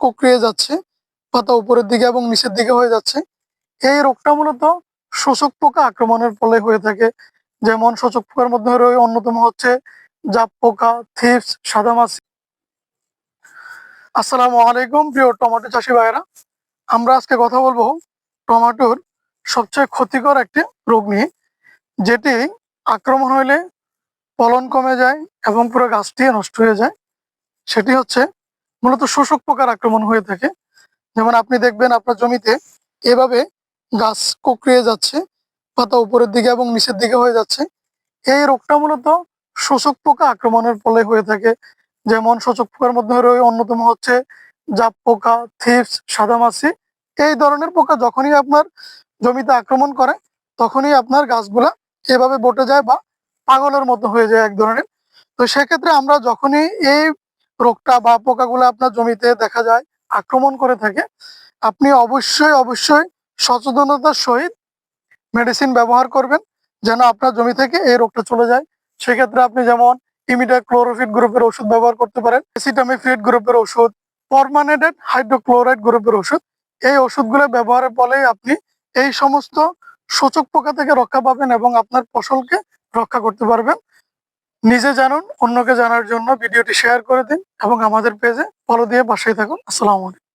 কোকড়িয়ে যাচ্ছে, পাতা উপরের দিকে এবং নিচের দিকে হয়ে যাচ্ছে। এই রোগটা মূলত শোষক পোকা আক্রমণের ফলে হয়ে থাকে। যেমন শোষক পোকার মধ্যে অন্যতম হচ্ছে জাপ পোকা, থিপস, সাদামাছি। আসসালামু আলাইকুম প্রিয় টমেটো চাষি ভাইয়েরা। আমরা আজকে কথা বলব টমেটোর সবচেয়ে ক্ষতিকর একটি রোগ নিয়ে, যেটি আক্রমণ হইলে ফলন কমে যায় এবং পুরো গাছটি নষ্ট হয়ে যায়। সেটি হচ্ছে মূলত শোষক পোকার আক্রমণ হয়ে থাকে। যেমন আপনি দেখবেন আপনার জমিতে এভাবে গাছ কোকড়িয়ে যাচ্ছে, পাতা উপরের দিকে এবং নিচের দিকে হয়ে যাচ্ছে। এই রোগটা মূলত শোষক পোকা আক্রমণের ফলে হয়ে থাকে। যেমন শোষক পোকার মধ্যে অন্যতম হচ্ছে জাপ পোকা, থিপস, সাদামাছি। এই ধরনের পোকা যখনই আপনার জমিতে আক্রমণ করে, তখনই আপনার গাছগুলা এভাবে বটে যায় বা পাগলের মতো হয়ে যায় এক ধরনের। তো সেক্ষেত্রে আমরা যখনই এই রোগটা বা পোকাগুলো আপনার জমিতে দেখা যায়, আক্রমণ করে থাকে, আপনি অবশ্যই অবশ্যই সচেতনতার সহিত মেডিসিন ব্যবহার করবেন যেন আপনার জমি থেকে এই রোগটা চলে যায়। সেক্ষেত্রে আপনি যেমন ইমিডা ক্লোরোফিট গ্রুপের ওষুধ ব্যবহার করতে পারেন এসিটামিফ্রিড গ্রুপের ওষুধ পারমানেন্টেড হাইড্রোক্লোরাইড গ্রুপের ওষুধ, এই ওষুধগুলো ব্যবহারের ফলেই আপনি এই সমস্ত সূচক পোকা থেকে রক্ষা পাবেন এবং আপনার ফসলকে রক্ষা করতে পারবেন। নিজে জানুন, অন্যকে জানার জন্য ভিডিওটি শেয়ার করে দিন এবং আমাদের পেজে ফলো দিয়ে বাসায় থাকুন। আসসালামু আলাইকুম।